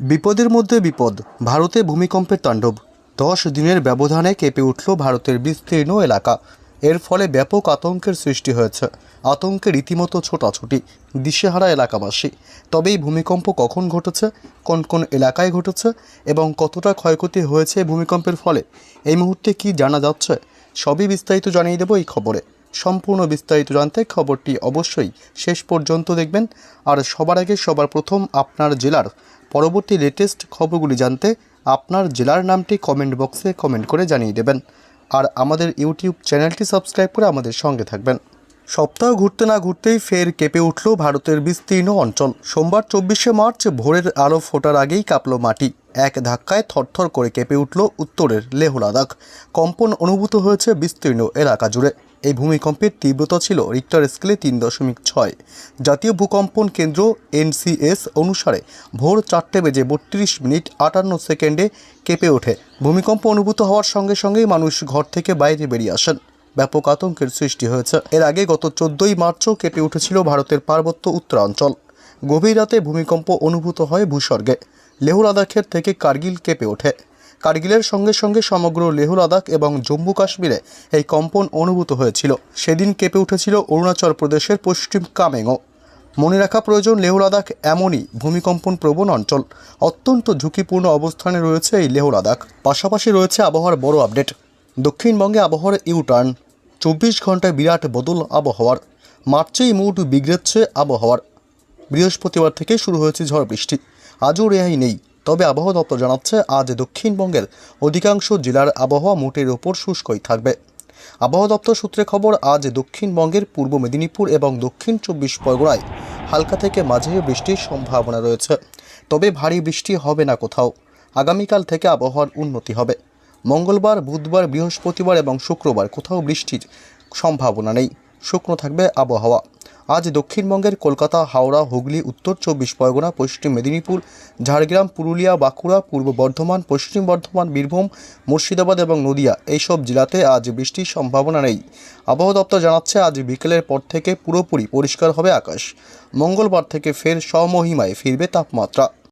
বিপদের মধ্যে বিপদ, ভারতে ভূমিকম্পের তাণ্ডব। দশ দিনের ব্যবধানে কেঁপে উঠল ভারতের বিস্তীর্ণ এলাকা। এর ফলে ব্যাপক আতঙ্কের সৃষ্টি হয়েছে। আতঙ্কে রীতিমতো ছোটাছুটি, দিশেহারা এলাকাবাসী। তবে এই ভূমিকম্প কখন ঘটেছে, কোন কোন এলাকায় ঘটেছে এবং কতটা ক্ষয়ক্ষতি হয়েছে ভূমিকম্পের ফলে, এই মুহূর্তে কি জানা যাচ্ছে, সবই বিস্তারিত জানিয়ে দেবো এই খবরে। সম্পূর্ণ বিস্তারিত জানতে খবরটি অবশ্যই শেষ পর্যন্ত দেখবেন। আর সবার আগে, সবার প্রথম আপনার জেলার পরবর্তী লেটেস্ট খবরগুলি জানতে আপনার জেলার নামটি কমেন্ট বক্সে কমেন্ট করে জানিয়ে দেবেন। আর আমাদের ইউটিউব চ্যানেলটি সাবস্ক্রাইব করে আমাদের সঙ্গে থাকবেন। সপ্তাহ ঘুরতে না ঘুরতেই ফের কেঁপে উঠল ভারতের বিস্তীর্ণ অঞ্চল। সোমবার চব্বিশে মার্চ ভোরের আলো ফোটার আগেই কাঁপল মাটি। এক ধাক্কায় থরথর করে কেঁপে উঠল উত্তরের লেহ লাদাখ। কম্পন অনুভূত হয়েছে বিস্তীর্ণ এলাকা জুড়ে। এই ভূমিকম্পের তীব্রতা ছিল রিক্টার স্কেলে তিন দশমিক ছয়। জাতীয় ভূকম্পন কেন্দ্র এনসিএস অনুসারে ভোর চারটে বেজে বত্রিশ মিনিট আটান্ন সেকেন্ডে কেঁপে ওঠে। ভূমিকম্প অনুভূত হওয়ার সঙ্গে সঙ্গেই মানুষ ঘর থেকে বাইরে বেরিয়ে আসেন। ব্যাপক আতঙ্কের সৃষ্টি হয়েছে। এর আগে গত চোদ্দই মার্চও কেঁপে উঠেছিল ভারতের পার্বত্য উত্তরাঞ্চল। গভীর রাতে ভূমিকম্প অনুভূত হয় ভূস্বর্গে। লেহ লাদাখের থেকে কার্গিল কেঁপে ওঠে। কার্গিলের সঙ্গে সঙ্গে সমগ্র লেহ, লাদাখ এবং জম্মু কাশ্মীরে এই কম্পন অনুভূত হয়েছিল। সেদিন কেঁপে উঠেছিল অরুণাচল প্রদেশের পশ্চিম কামেংও। মনে রাখা প্রয়োজন, লেহ, লাদাখ এমনই ভূমিকম্পন প্রবণ অঞ্চল। অত্যন্ত ঝুঁকিপূর্ণ অবস্থানে রয়েছে এই লেহ, লাদাখ। পাশাপাশি রয়েছে আবহাওয়ার বড় আপডেট। দক্ষিণবঙ্গে আবহাওয়ার ইউটার্ন। চব্বিশ ঘন্টায় বিরাট বদল আবহাওয়ার। মার্চেই মুড বিগড়েছে আবহাওয়ার। বৃহস্পতিবার থেকে শুরু হয়েছে ঝড় বৃষ্টি। আজও রেহাই নেই। তবে আবহাওয়া দপ্তর জানাচ্ছে, আজ দক্ষিণবঙ্গের অধিকাংশ জেলার আবহাওয়া মোটের ওপর শুষ্কই থাকবে। আবহাওয়া দপ্তর সূত্রে খবর, আজ দক্ষিণবঙ্গের পূর্ব মেদিনীপুর এবং দক্ষিণ চব্বিশ পরগনায় হালকা থেকে মাঝে বৃষ্টির সম্ভাবনা রয়েছে। তবে ভারী বৃষ্টি হবে না কোথাও। আগামীকাল থেকে আবহাওয়ার উন্নতি হবে। মঙ্গলবার, বুধবার, বৃহস্পতিবার এবং শুক্রবার কোথাও বৃষ্টির সম্ভাবনা নেই। শুকনো থাকবে আবহাওয়া। আজ দক্ষিণবঙ্গের কলকাতা, হাওড়া, হুগলি, উত্তর চব্বিশ পরগনা, পশ্চিম মেদিনীপুর, ঝাড়গ্রাম, পুরুলিয়া, বাঁকুড়া, পূর্ব বর্ধমান, পশ্চিম বর্ধমান, বীরভূম, মুর্শিদাবাদ এবং নদিয়া এইসব জেলাতে আজ বৃষ্টির সম্ভাবনা নেই। আবহাওয়া দপ্তর জানাচ্ছে আজ বিকেলের পর থেকে পুরোপুরি পরিষ্কার হবে আকাশ। মঙ্গলবার থেকে ফের স্বমহিমায় ফিরবে তাপমাত্রা।